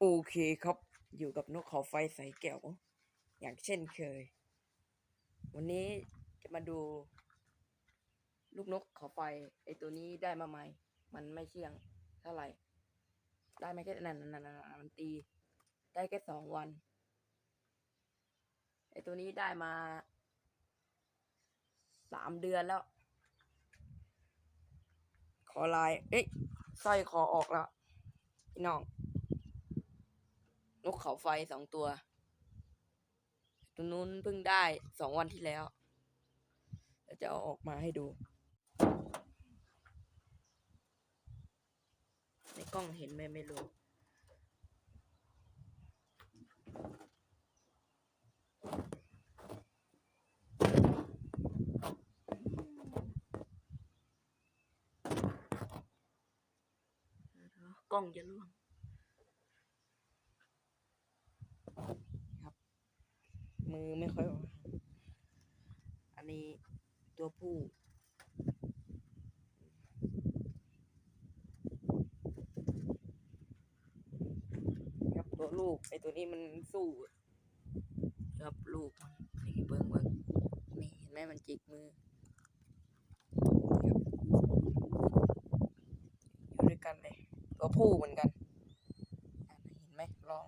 โอเคครับอยู่กับนกขาไฟใสแก้วอย่างเช่นเคย วันนี้จะมาดู ลูกนกขาไฟไอตัวนี้ได้มาใหม่ มันไม่เชื่องเท่าไหร่ ได้ไม่แค่นั่นนั่นนั่นนั่นมันตี ได้แค่สองวันไอตัวนี้ได้มาสามเดือนแล้ว ขอลาย เอ๊ะสร้อยคอออกแล้วพี่น้อง นกเขาไฟสองตัว ตัวนู้นเพิ่งได้สองวันที่แล้ว จะเอาออกมาให้ดู ในกล้องเห็นไหมไม่รู้กล้องจะร่วง ครับ มือไม่ค่อยว่างอันนี้ตัวผู้ครับตัวลูกไอตัวนี้มันสู้ครับลูกมันนี่เบิ้งเบิ้งนี่เห็นไหมมันจิกมืออยู่ด้วยกันเลยตัวผู้เหมือนกันเห็นไหมลอง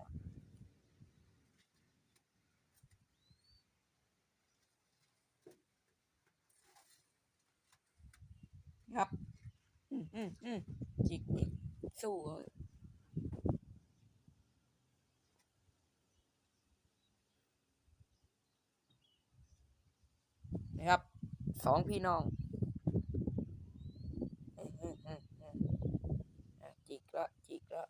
ครับ อืมอืมอืมจิกจิกสู้เลยนะครับสองพี่น้องอืมอืมอืมอืมอะจิกละจิกละ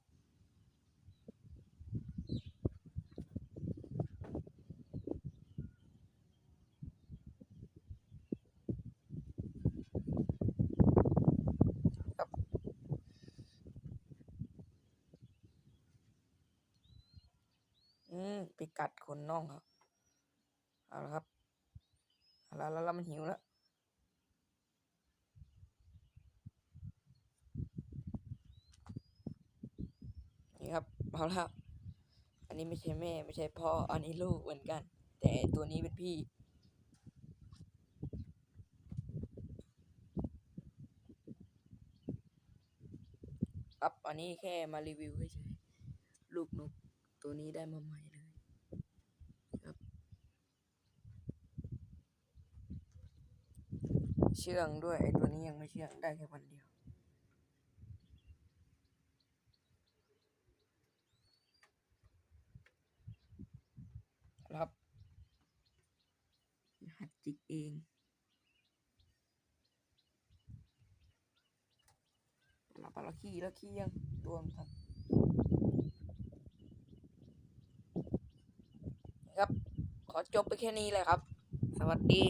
ครับ อืม ไปกัดขนน่องครับเอาละครับเอาละแล้วแล้วมันหิวแล้วนี่ครับเอาละอันนี้ไม่ใช่แม่ ไม่ใช่พ่อ อันนี้ลูกเหมือนกัน แต่ตัวนี้เป็นพี่ครับอันนี้แค่มารีวิวเฉยๆลูกนกตัวนี้ได้มาใหม่เลย ครับ เชื่องด้วยไอตัวนี้ยังไม่เชื่องได้แค่วันเดียวครับหัดจิกเองปลาปลาขี้แล้วขี้ยังตัวมันครับครับ ขอจบไปแค่นี้เลยครับ สวัสดี